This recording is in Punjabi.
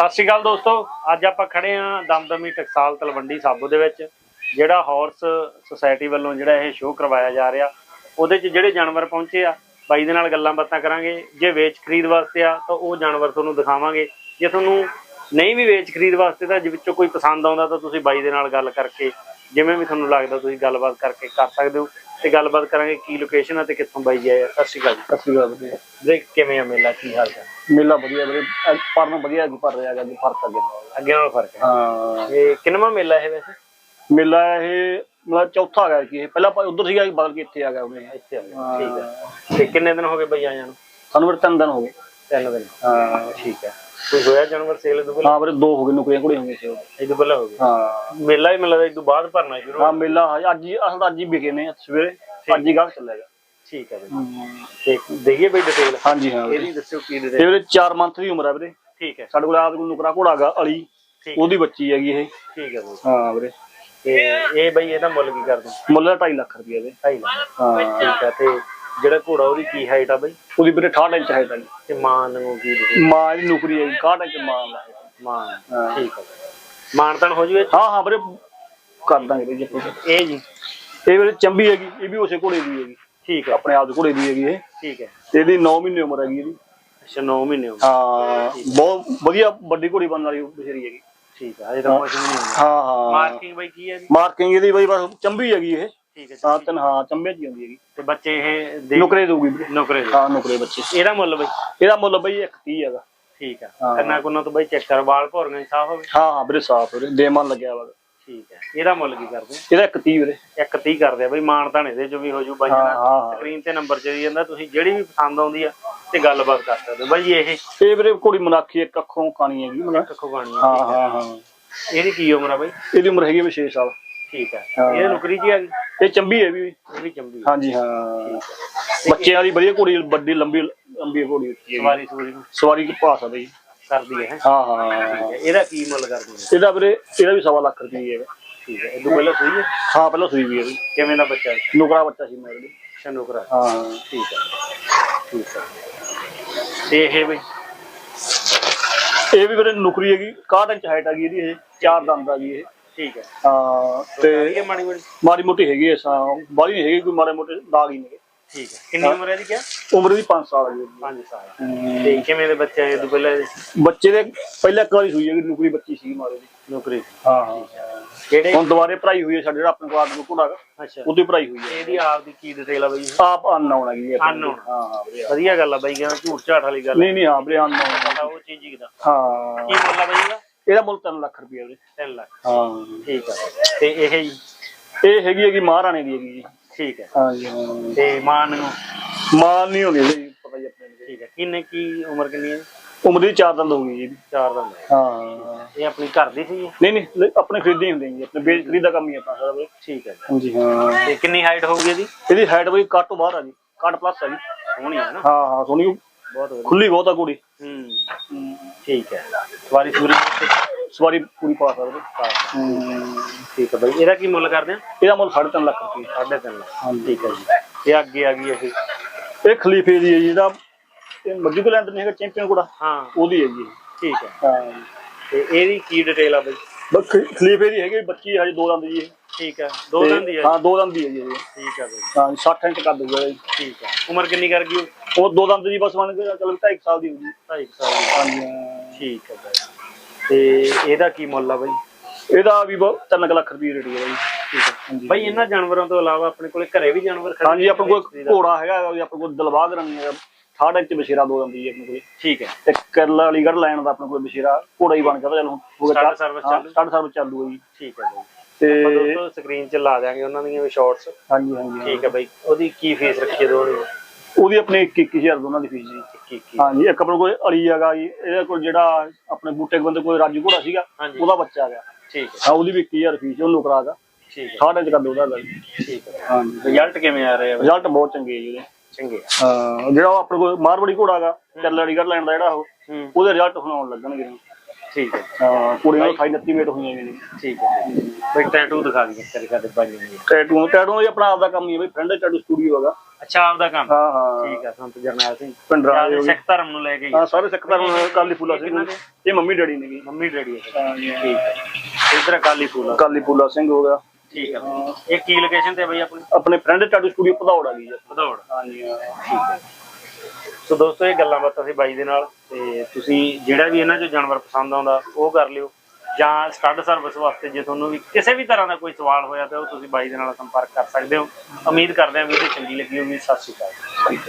ਸਤਿ ਸ਼੍ਰੀ ਅਕਾਲ ਦੋਸਤੋ। ਅੱਜ ਆਪਾਂ ਖੜੇ ਆਂ ਦਮਦਮੀ ਟਕਸਾਲ ਤਲਵੰਡੀ ਸਾਬੋ ਦੇ ਵਿੱਚ, ਜਿਹੜਾ ਹਾਰਸ ਸੁਸਾਇਟੀ ਵੱਲੋਂ ਜਿਹੜਾ ਇਹ ਸ਼ੋਅ ਕਰਵਾਇਆ ਜਾ ਰਿਹਾ। ਉਹਦੇ 'ਚ ਜਿਹੜੇ ਜਾਨਵਰ ਪਹੁੰਚੇ ਆ, ਬਾਈ ਦੇ ਨਾਲ ਗੱਲਾਂ ਬਾਤਾਂ ਕਰਾਂਗੇ। ਜੇ ਵੇਚ ਖਰੀਦ ਵਾਸਤੇ ਆ, ਤਾਂ ਉਹ ਜਾਨਵਰ ਤੁਹਾਨੂੰ ਦਿਖਾਵਾਂਗੇ। ਜੇ ਤੁਹਾਨੂੰ ਨਹੀਂ ਵੀ ਵੇਚ ਖਰੀਦ ਵਾਸਤੇ ਤਾਂ ਜੇ ਵਿੱਚੋਂ ਕੋਈ ਪਸੰਦ ਆਉਂਦਾ ਤਾਂ ਤੁਸੀਂ ਬਾਈ ਦੇ ਨਾਲ ਗੱਲ ਕਰਕੇ ਜਿਵੇਂ ਵੀ ਤੁਹਾਨੂੰ ਲੱਗਦਾ ਤੁਸੀਂ ਗੱਲਬਾਤ ਕਰਕੇ ਕਰ ਸਕਦੇ ਹੋ ਤੇ ਗੱਲਬਾਤ ਕਰਾਂਗੇ ਕੀ ਲੋਕੇਸ਼ਨ ਆ ਤੇ ਕਿੱਥੋਂ ਬਾਈ ਜੀ ਆਏ ਆ। ਸਤਿ ਸ਼੍ਰੀ ਅਕਾਲ ਸਤਿ ਸ਼੍ਰੀ ਅਕਾਲ ਵੀਰੇ ਦੇਖ ਕਿਵੇਂ ਆ ਮੇਲਾ? ਕੀ ਹਾਲ ਚਾਲ? ਮੇਲਾ ਵਧੀਆ ਵੀਰੇ। ਅਹ ਪਰਨ ਵਧੀਆ ਅੱਗੇ ਭਰ ਰਿਹਾ ਹੈਗਾ ਜੀ ਫ਼ਰਕ ਅੱਗੇ ਨਾਲ। ਅੱਗੇ ਨਾਲ ਫ਼ਰਕ ਹੈ। ਹਾਂ। ਇਹ ਕਿੰਨਵਾਂ ਮੇਲਾ ਇਹ ਵੈਸੇ? ਮੇਲਾ ਇਹ ਮਤਲਬ ਚੌਥਾ ਹੈਗਾ ਕਿ ਇਹ। ਪਹਿਲਾਂ ਆਪਾਂ ਉਧਰ ਸੀਗਾ ਬਦਲ ਕੇ ਇੱਥੇ ਆ ਗਿਆ ਉਹਨੇ ਇੱਥੇ ਆ ਗਿਆ। ਠੀਕ ਹੈ। ਤੇ ਕਿੰਨੇ ਦਿਨ ਹੋ ਗਏ ਬਈ ਆਇਆਂ ਨੂੰ? ਸਾਨੂੰ ਵੀਰੇ ਤਿੰਨ ਦਿਨ ਹੋ ਗਏ। ਤਿੰਨ ਦਿਨ। ਹਾਂ ਠੀਕ ਹੈ। ਕੋਈ ਹੋਇਆ ਜਾਨਵਰ ਸੇਲ ਤੋਂ ਪਹਿਲਾਂ ਹਾਂ ਵੀਰੇ ਦੋ ਹੋ ਗਏ ਨੁਕਰੀਆਂ ਕੁੜੀਆਂ ਹੋ ਗਏ ਸੀ ਉਹ। ਇਹ ਤੋਂ ਪਹਿਲਾਂ ਹੋ। ਗਿਆ ਹਾਂ ਮੇਲਾ ਹੀ ਮਿਲਦਾ ਇਹ ਤੋਂ ਬਾਅਦ ਭਰਨਾ ਸ਼ੁਰੂ ਹਾਂ ਮੇਲਾ ਹਜੇ ਅੱਜ ਹੀ ਅਸਲ ਤਾਂ ਅੱਜ ਹੀ ਵਿਕੇ ਨੇ ਸਵੇਰੇ ਅੱਜ ਹੀ ਗਾਹਕ ਚੱਲੇਗਾ। ਠੀਕ ਹੈ ਬਈ ਤੇ ਦਈਏ ਬਈ ਡਿਟੇਲ ਹਾਂਜੀ ਹਾਂ ਵੀਰੇ। ਇਹਦੀ ਦੱਸਿਓ ਕੀ ਇਹ ਡਿਟੇਲ ਵੀਰੇ 4 ਮੰਥ ਦੀ ਉਮਰ ਹੈ ਵੀਰੇ। ਠੀਕ ਹੈ। ਸਾਡੇ ਕੋਲ ਆਪ ਕੋਲ ਨੁਕਰਾ ਘੋੜਾ ਹੈਗਾ ਅਲੀ। ਉਹਦੀ ਬੱਚੀ ਹੈਗੀ ਇਹ। ਠੀਕ ਹੈ ਬਈ ਹਾਂ ਵੀਰੇ। ਤੇ ਇਹ ਬਈ ਇਹਦਾ ਮੁੱਲ ਕੀ ਕਰਦੇ? ਮੁੱਲ 2.5 ਲੱਖ ਰੁਪਏ ਦੇ 2.5 ਲੱਖ। ਹਾਂ। ਠੀਕ ਹੈ ਤੇ ਜਿਹੜਾ ਘੋੜਾ ਉਹਦੀ ਕੀ ਹਾਈਟ ਆ ਬਈ? ਉਹਦੀ ਵੀਰੇ 68 ਇੰਚ ਹੈ ਤਾਂ ਤੇ ਮਾਂ ਨੂੰ ਕੀ ਮਾਂ ਦੀ ਨੌਕਰੀ ਹੈਗੀ 61 ਇੰਚ ਮਾਂ ਦਾ। ਹੈ। ਮਾਂ ਹਾਂ। ਠੀਕ ਹੈ ਮਾਨਤਨ ਹੋ ਜਵੇ ਹਾਂ ਹਾਂ ਵੀਰੇ ਕਰ ਦਾਂਗੇ ਵੀਰੇ ਜੀ ਆਪਾਂ। ਇਹ ਜੀ? ਇਹ ਵੀਰੇ ਚੰਬੀ ਹੈਗੀ ਇਹ ਵੀ ਉਸੇ ਘੋੜੇ ਦੀ ਹੈਗੀ। ਠੀਕ ਹੈ ਆਪਣੇ ਆਪ ਦੇ ਘੋੜੇ ਦੀ ਹੈਗੀ ਇਹ। ਠੀਕ ਹੈ ਤੇ ਇਹਦੀ 9 ਮਹੀਨੇ ਉਮਰ ਹੈਗੀ ਇਹਦੀ। ਅੱਛਾ 9 ਮਹੀਨੇ ਹੋ ਗਏ ਹਾਂ ਬਹੁਤ ਵਧੀਆ ਵੱਡੀ ਘੋੜੀ ਬਣਨ ਵਾਲੀ ਬਸ਼ੇਰੀ ਹੈਗੀ। ਠੀਕ ਹੈ ਅਜੇ ਤਾਂ ਕੁਝ ਨਹੀਂ ਹੋਣਾ ਹਾਂ ਹਾਂ। ਮਾਰਕਿੰਗ ਬਈ ਕੀ ਹੈ ਜੀ? ਮਾਰਕਿੰਗ ਇਹਦੀ ਬਈ ਬਸ ਚੰਬੀ ਹੈਗੀ ਇਹ। ਠੀਕ ਹੈ ਹਾਂ ਚੰਬੇ ਹੀ ਹੁੰਦੀ ਹੈਗੀ। ਤੇ ਬੱਚੇ ਇਹ ਦੇ ਨੁਕਰੇ ਦਊਗੀ ਵੀਰੇ। ਨੌਕਰੇ ਦੇ। ਹਾਂ ਨੁਕਰੇ ਬੱਚੇ। ਇਹਦਾ ਮੁੱਲ ਬਈ? ਇਹਦਾ ਮੁੱਲ ਬਈ 130 ਹੈਗਾ। ਠੀਕ ਹੈ ਹਾਂ। ਕੰਨਾ ਕੁੰਨਾ ਤੋਂ ਬਈ ਚੈੱਕ ਕਰ ਵਾਲ ਭੋਰੀਆਂ ਸਾਫ਼ ਹੋਵੇ। ਹਾਂ ਹਾਂ ਵੀਰੇ ਸਾਫ਼ ਵੀਰੇ ਦੇਮਨ ਲੱਗਿਆ ਵਾ। ਠੀਕ ਹੈ ਇਹਦਾ ਮੁੱਲ ਕੀ ਕਰਦੇ? ਇਹਦਾ 130 ਵੀਰੇ। ਇੱਕ 30 ਕਰਦੇ ਆ ਬਈ ਮਾਨ ਤਾਂ ਇਹਦੇ ਚ ਵੀ ਹੋ ਜੂ ਬਾਈ ਹਾਂ, ਹਾਂ, ਹਾਂ। ਸਕਰੀਨ ਤੇ ਨੰਬਰ ਚੱਲੀ ਜਾਂਦਾ ਤੁਸੀਂ ਜਿਹੜੀ ਵੀ ਪਸੰਦ ਆਉਂਦੀ ਆ ਤੇ ਗੱਲਬਾਤ ਕਰ ਸਕਦੇ ਹੋ। ਬਾਈ ਇਹ ਇਹ ਵੀਰੇ ਘੋੜੀ ਮਨਾਖੀ ਇੱਕ ਅੱਖੋਂ ਕਾਣੀ ਹੈਗੀ ਮਤਲਬ। ਕੱਖੋ ਗਾਣੀ ਹਾਂ ਹਾਂ ਹਾਂ। ਇਹਦੀ ਕੀ ਉਮਰ ਆ ਬਾਈ? ਇਹਦੀ ਉਮਰ ਹੈਗੀ ਵੀ 6 ਸਾਲ। ਠੀਕ ਹੈ। ਹਾਂ। ਇਹ ਨੌਕਰੀ ਜੀ ਆ ਗਈ ਇਹ ਚੰਬੀ ਹੈ ਵੀ। ਇਹ ਵੀ ਚੰਬੀ ਹਾਂਜੀ ਹਾਂ। ਬੱਚਿਆਂ ਵਾਲੀ ਵਧੀਆ ਘੋੜੀ ਵੱਡੀ ਲੰਬੀ ਲੰਬੀ ਘੋੜੀ ਹੁੰਦੀ ਹੈ ਸਵਾਰੀ ਸੂਰੀ ਨੂੰ? ਸਵਾਰੀ ਕੀ ਭਾਅ ਸਕਦੀ ਕਰਦੀ ਹੈ ਹਾਂ? ਹਾਂ ਇਹਦਾ ਕੀ ਮੁੱਲ ਕਰਦੇ ਇਹਦਾ ਵੀਰੇ ਇਹਦਾ ਵੀ ਸਵਾ ਲੱਖ ਰੁਪਏ ਹੈਗਾ ਠੀਕ ਹੈ। ਇਹ ਤੋਂ ਪਹਿਲਾਂ ਸੂਈ ਹੈ? ਹਾਂ ਪਹਿਲਾਂ ਸੂਈ ਵੀ ਇਹਦੀ ਕਿਵੇਂ ਦਾ ਬੱਚਾ ਹੈ ਨੁਕਰਾ ਬੱਚਾ ਸੀ ਮੇਰੇ ਲਈ ਸ਼ਨੁਕਰਾ ਹਾਂ। ਠੀਕ ਹੈ। ਠੀਕ ਹੈ। ਤੇ ਇਹ ਬਈ ਇਹ ਵੀ ਵੀਰੇ ਨੁਕਰੀ ਹੈਗੀ। 61 ਇੰਚ ਹਾਈਟ ਹੈਗੀ ਇਹਦੀ ਇਹ ਚਾਰ ਦੰਦ ਆ ਗਈ ਇਹ। ਠੀਕ ਹੈ। ਹਾਂ ਤੇ ਇਹ ਮਾੜੀ ਮੋਟੀ? ਹੈਗੀ ਐ ਸਾਂ ਨਹੀਂ ਹੈਗੀ ਕੋਈ ਮਾੜੇ ਮੋਟੇ ਦਾਗ ਹੀ ਨਹੀਂ ਠੀਕ ਹੈ। ਕਿੰਨੀ ਉਮਰ ਹੈ ਇਹਦੀ ਕਿਆ? ਉਮਰ ਦੀ 5 ਸਾਲ ਇਹਦੀ। 5 ਸਾਲ। ਤੇ ਕਿਵੇਂ ਦੇ ਬੱਚੇ ਆਏ? ਤੋਂ ਪਹਿਲਾਂ? ਬੱਚੇ ਦੇ ਪਹਿਲਾਂ ਇੱਕ ਵਾਰੀ ਸੂਈ ਹੈਗੀ ਨੁਕਰੀ ਬੱਚੀ ਸੀ ਮਾਰੇ ਦੀ ਨੌਕਰੀ। ਹਾਂ ਹਾਂ। ਕਿਹੜੇ? ਹੁਣ ਦੁਬਾਰੇ ਪੜਾਈ ਹੋਈ ਹੈ ਸਾਡੇ ਜਿਹੜਾ ਆਪਣੇ ਕੋਲ ਆਦਮੀ ਹੈਗਾ ਅੱਛਾ। ਉਹਦੀ ਪੜਾਈ ਹੋਈ ਹੈ। ਇਹਦੀ ਆਪ ਦੀ ਕੀ ਡਿਟੇਲ ਆ ਬਈ? ਆਪ ਅਨਨਾਉਣ ਹੈਗੀ ਹੈ ਆਪਣੀ। Unknown। ਹਾਂ ਹਾਂ ਵੀਰੇ ਵਧੀਆ ਗੱਲ ਆ ਬਾਈ ਝੂਠ ਝਾਟ ਵਾਲੀ ਗੱਲ ਨਹੀਂ ਨਹੀਂ ਹਾਂ ਉਹ ਚੀਜ਼ ਹੀ ਦਾ ਹਾਂ। ਕੀ ਬਾਈ ਇਹਦਾ? ਇਹਦਾ ਮੁੱਲ 3 ਲੱਖ ਰੁਪਏ ਵੀਰੇ 3 ਲੱਖ। ਹਾਂ। ਠੀਕ ਆ। ਤੇ ਇਹ ਜੀ ਇਹ ਹੈਗੀ ਹੈਗੀ ਮਹਾਰਾਣੀ ਦੀ ਹੈਗੀ ਜੀ। ਠੀਕ ਹੈ। ਹਾਂ ਤੇ ਮਾਨ ਨੂੰ? ਮਾਲ ਨਹੀਂ ਹੁੰਦੀ ਜੀ ਪਤਾ ਹੀ ਆਪਣੇ ਨੂੰ ਠੀਕ ਹੈ। ਕਿੰਨੇ ਕੀ ਉਮਰ ਕਿੰਨੀ ਹੈ? ਉਮਰ ਦੀ ਚਾਰ ਦੰਦ ਹੋਊਗੀ ਜੀ। ਇਹਦੀ। ਚਾਰ ਦਾ ਹੈ। ਹਾਂ ਇਹ ਆਪਣੀ ਘਰ ਦੀ ਸੀ ਇਹ? ਨਹੀਂ ਨਹੀਂ ਲੈ- ਆਪਣੇ ਖਰੀਦੇ ਹੁੰਦੇ ਜੀ। ਆਪਣੇ ਬੇਚ ਖਰੀਦਾ ਕੰਮ ਹੀ ਆਪਾਂ ਸਾਰਾ। ਵੀਰੇ ਠੀਕ ਹੈ। ਹਾਂਜੀ ਹਾਂ। ਤੇ ਕਿੰਨੀ ਹਾਈਟ ਹੋਊਗੀ ਇਹਦੀ? ਇਹਦੀ ਹਾਈਟ ਬਈ ਕੱਟ ਤੋਂ ਬਾਹਰ ਆ ਜੀ। ਕੱਟ ਪਲੱਸ ਆ ਜੀ। ਸੋਹਣੀ ਹੈ ਨਾ। ਹਾਂ ਹਾਂ ਸੋਹਣੀ। ਬਹੁਤ ਵਧੀਆ। ਖੁੱਲੀ ਬਹੁਤ ਆ ਕੁੜੀ ਹੂੰ। ਠੀਕ ਹੈ। ਸਵਾਰੀ ਸੂਰੀ ਸਵਾਰੀ ਪੂਰੀ ਪਾ ਸਕਦੇ। ਹੂੰ। ਠੀਕ ਹੈ ਬਾਈ ਇਹਦਾ ਕੀ ਮੁੱਲ ਕਰਦੇ ਆ? ਇਹਦਾ ਮੁੱਲ 3.5 ਲੱਖ ਰੁਪਏ ਸਾਢੇ ਤਿੰਨ ਲੱਖ। ਹਾਂਜੀ। ਠੀਕ ਹੈ ਜੀ। ਇਹ ਅੱਗੇ ਆ ਗਈ ਇਹ। ਇਹ ਖਲੀਫੇ ਦੀ ਹੈ ਜੀ ਜਿਹੜਾ ਇਹ ਮਰਜ਼ੀ ਕੋ ਲੈਂਦੇ ਨਹੀਂ ਹੈਗਾ ਚੈਂਪੀਅਨ ਕੋੜਾ ਹਾਂ। ਉਹਦੀ ਹੈ ਜੀ। ਠੀਕ ਹੈ। ਹਾਂ। ਤੇ ਇਹਦੀ ਕੀ ਡਿਟੇਲ ਆ ਬਾਈ? ਬਸ ਖਲੀਫੇ ਦੀ ਹੈਗੀ ਬੱਚੀ ਹਜੇ ਦੋ ਦੰਦ ਜੀ। ਠੀਕ ਹੈ। ਦੋ ਦਿਨ ਦੀ ਹੈ ਹਾਂ ਦੋ ਦੰਦ ਦੀ ਹੈ ਜੀ। ਠੀਕ ਹੈ ਬਾਈ। ਹਾਂ 60 ਇੰਚ ਕਰ ਦੂਗਾ ਜੀ ਠੀਕ ਹੈ। ਉਮਰ ਕਿੰਨੀ ਕਰ ਗਈ ਉਹ? ਦੋ ਦੰਦ ਦੀ ਬਸ ਮੰਨ ਕੇ ਚੱਲ 2.5 ਸਾਲ ਦੀ ਹੋਊਗੀ 2.5 ਸਾਲ ਦੀ। ਹਾਂਜੀ ਹਾਂ। ਠੀਕ ਹੈ ਬਾਈ ਤੇ ਇਹਦਾ ਕੀ ਮੁੱਲ ਆ ਬਾਈ? ਇਹਦਾ ਵੀ 3 ਲੱਖ ਰੁਪਏ ਰੇਟ ਹੈ ਹੈ। ਹਾਂਜੀ। ਬਾਈ ਇਹਨਾਂ ਜਾਨਵਰਾਂ ਤੋਂ ਇਲਾਵਾ ਆਪਣੇ ਕੋਲੇ ਘਰੇ ਵੀ ਜਾਨਵਰ ਖੜੇ ਹਾਂਜੀ ਆਪਣੇ ਕੋਲ ਘੋੜਾ ਹੈਗਾ ਉਹ ਆਪਣੇ ਕੋਲ ਦਲਬਾਗ ਰੰਗ ਹੈ 68 ਇੰਚ ਬਸ਼ੇਰਾ ਦੋ ਦੰਦ ਜੀ ਆਪਣੇ ਕੋਲ। ਠੀਕ ਹੈ। ਤੇ ਕਰਲਾ ਅਲੀਗੜ੍ਹ ਲੈਣ ਦਾ ਆਪਣੇ ਕੋਲ ਬਸ਼ੇਰਾ ਘੋੜਾ ਹੀ ਬਣ ਗਿਆ ਚੱਲ ਹੁਣ ਹੋ ਗਿਆ ਸਰਵਿਸ ਚਾਲੂ। ਸਾਡਾ ਸਰਵਿਸ ਚਾਲੂ ਹੈ ਜੀ। ਠੀਕ ਹੈ ਬਾਈ। ਤੇ ਦੋਸਤੋ ਸਕਰੀਨ 'ਚ ਲਾ ਦਿਆਂਗੇ ਉਹਨਾਂ ਦੀਆਂ ਵੀ ਸ਼ਾਰਟਸ ਹਾਂਜੀ ਹਾਂਜੀ ਠੀਕ ਹੈ ਬਾਈ। ਉਹਦੀ ਕੀ ਫੀਸ ਰੱਖੀ ਹੈ ਦੋਵੇਂ? ਉਹਦੀ ਆਪਣੀ 21000 ਦੋਨਾਂ ਦੀ ਫੀਸ ਜੀ। ਹਾਂਜੀ ਇੱਕ ਆਪਣੇ ਕੋਲ ਅਲੀ ਹੈਗਾ ਜੀ ਇਹਦੇ ਕੋਲ ਜਿਹੜਾ ਆਪਣੇ ਬੂਟੇ ਬੰਦੇ ਕੋਲ ਰਾਜੂ ਘੋੜਾ ਸੀਗਾ ਉਹਦਾ ਬੱਚਾ ਹੈਗਾ। ਠੀਕ ਹੈ। ਹਾਂ ਉਹਦੀ ਵੀ 21000 ਫੀਸ ਉਹਨੂੰ ਕਰਾਗਾ ਠੀਕ ਹੈ। ਸਾਡੇ ਚ ਕਰ ਦੋ ਉਹਦਾ ਠੀਕ ਹੈ। ਹਾਂਜੀ। ਰਿਜ਼ਲਟ ਕਿਵੇਂ ਆ ਰਿਹਾ? ਰਿਜ਼ਲਟ ਬਹੁਤ ਚੰਗੇ ਜੀ ਉਹਦੇ। ਚੰਗੇ ਆ। ਹਾਂ ਜਿਹੜਾ ਉਹ ਆਪਣੇ ਕੋਲ ਮਾਰਵੜੀ ਘੋੜਾ ਹੈਗਾ ਚੱਲ ਅਲੀਗੜ੍ਹ ਲੈਣ ਦਾ ਜਿਹੜਾ ਉਹ ਉਹਦੇ ਰਿਜ਼ਲਟ ਹੁਣ ਆਉਣ ਲੱਗਣਗੇ ਠੀਕ ਹੈ। ਹਾਂ ਕੁੜੀਆਂ ਨੂੰ 28 29 ਮੇਟ ਹੋਈਆਂ ਵੀ ਨੇ ਠੀਕ ਹੈ ਬਈ ਟੈਟੂ ਦਿਖਾ ਦਈਏ ਤੇਰੇ ਖਾਤੇ ਪੰਜ ਨੇ। ਟੈਟੂ ਟੈਟੂ ਇਹ ਆਪਣਾ ਆਪਦਾ ਕੰਮ ਹੀ ਹੈ ਬਈ ਫਰੈਂਡ ਟੈਟੂ ਸਟੂਡੀਓ ਹੈਗਾ। ਅੱਛਾ ਆਪਦਾ ਕੰਮ। ਹਾਂ ਹਾਂ। ਠੀਕ ਹੈ ਸੰਤ ਜਰਨੈਲ ਸਿੰਘ। ਦੇ ਗਏ। ਸਿੱਖ ਧਰਮ ਨੂੰ ਲੈ ਕੇ ਹੀ ਸਾਰੇ ਸਿੱਖ ਧਰਮ ਕਾਲੀ ਫੂਲਾ ਸਿੰਘ। ਦੇ? ਇਹ ਮੰਮੀ ਡੈਡੀ ਨੇ ਮੰਮੀ ਡੈਡੀ ਹੈ ਠੀਕ ਹੈ। ਇਧਰ ਕਾਲੀ ਫੂਲਾ। ਕਾਲੀ ਫੂਲਾ ਸਿੰਘ ਹੋ ਗਿਆ। ਠੀਕ ਹੈ। ਇਹ ਕੀ ਲੋਕੇਸ਼ਨ ਤੇ ਬਈ ਆਪਣੀ? ਆਪਣੇ ਫਰੈਂਡ ਟੈਟੂ ਸਟੂਡੀਓ ਭਦੌੜ ਆ ਗਈ ਜੀ। ਭਦੌੜ। ਹਾਂ ਜੀ। ਠੀਕ ਹੈ। ਸੋ ਦੋਸਤੋ, ਇਹ ਗੱਲਾਂ ਬਾਤਾਂ ਸੀ ਬਾਈ ਦੇ ਨਾਲ ਤੇ ਤੁਸੀਂ ਜਿਹੜਾ ਵੀ ਇਹਨਾਂ ਚੋਂ ਜਾਨਵਰ ਪਸੰਦ ਆਉਂਦਾ, ਉਹ ਕਰ ਲਿਓ। ਜਾਂ ਸਟੱਡ ਸਰਵਿਸ ਵਾਸਤੇ ਜੇ ਤੁਹਾਨੂੰ ਵੀ ਕਿਸੇ ਵੀ ਤਰ੍ਹਾਂ ਦਾ ਕੋਈ ਸਵਾਲ ਹੋਇਆ ਤਾਂ ਉਹ ਤੁਸੀਂ ਬਾਈ ਦੇ ਨਾਲ ਸੰਪਰਕ ਕਰ ਸਕਦੇ ਹੋ। ਉਮੀਦ ਕਰਦੇ ਹਾਂ ਵੀਡੀਓ ਚੰਗੀ ਲੱਗੀ ਹੋਵੇ ਸਤਿ ਸ਼੍ਰੀ ਅਕਾਲ। ਠੀਕ